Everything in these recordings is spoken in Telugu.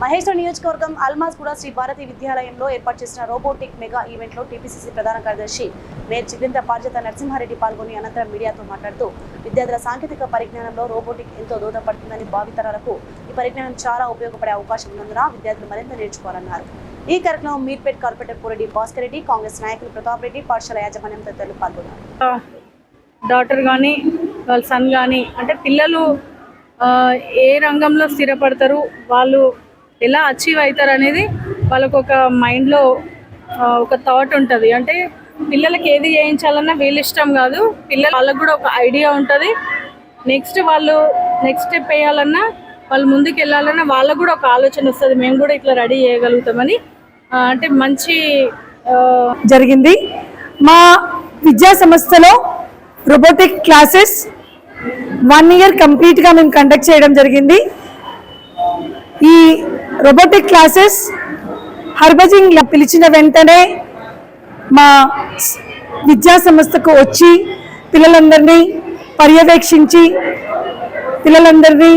మహేశ్వర నియోజకవర్గం అల్మాజ్ కూడా శ్రీ భారతి విద్యాలయంలో ఏర్పాటు చేసిన రోబోటిక్ మెగా ఈవెంట్లో టీపీసీసీ ప్రధాన కార్యదర్శి మేయర్ చిగ్రింత పార్జత నరసింహారెడ్డి పాల్గొని అనంతరం మీడియాతో మాట్లాడుతూ విద్యార్థుల సాంకేతిక పరిజ్ఞానంలో రోబోటిక్ ఎంతో దోహదపడుతుందని భావితరాలకు ఈ పరిజ్ఞానం చాలా ఉపయోగపడే అవకాశం ఉన్నందున విద్యార్థులు మరింత నేర్చుకోవాలన్నారు. ఈ కార్యక్రమం మీర్పేట్ కార్పొరేటర్ పూరెడ్డి భాస్కర్ రెడ్డి కాంగ్రెస్ నాయకులు ప్రతాప్ రెడ్డి పాఠశాల యాజమాన్యం తదితరులు పాల్గొన్నారు. డాటర్ కానీ వాళ్ళ సన్ కానీ అంటే పిల్లలు ఏ రంగంలో స్థిరపడతారు వాళ్ళు ఎలా అచీవ్ అవుతారు అనేది వాళ్ళకు ఒక మైండ్లో ఒక థాట్ ఉంటుంది. అంటే పిల్లలకి ఏది చేయించాలన్నా వీళ్ళ ఇష్టం కాదు. పిల్లలు వాళ్ళకు కూడా ఒక ఐడియా ఉంటుంది. నెక్స్ట్ వాళ్ళు నెక్స్ట్ స్టెప్ వేయాలన్నా వాళ్ళు ముందుకు వెళ్ళాలన్నా వాళ్ళకు కూడా ఒక ఆలోచన వస్తుంది. మేము కూడా ఇట్లా రెడీ చేయగలుగుతామని. అంటే మంచి జరిగింది. మా విద్యా సంస్థలో రోబోటిక్ క్లాసెస్ వన్ ఇయర్ కంప్లీట్గా మేము కండక్ట్ చేయడం జరిగింది. రోబోటిక్ క్లాసెస్ హర్భజింగ్ పిలిచిన వెంటనే మా విద్యా సంస్థకు వచ్చి పిల్లలందరినీ పర్యవేక్షించి పిల్లలందరినీ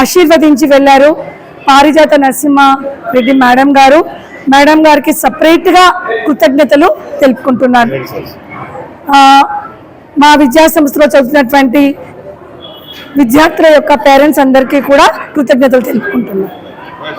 ఆశీర్వదించి వెళ్ళారు పారిజాత నరసింహ రెడ్డి మేడం గారు. మేడం గారికి సపరేట్గా కృతజ్ఞతలు తెలుపుకుంటున్నాను. మా విద్యా సంస్థలో చదువుతున్నటువంటి విద్యార్థుల యొక్క పేరెంట్స్ అందరికీ కూడా కృతజ్ఞతలు తెలుపుకుంటున్నాను.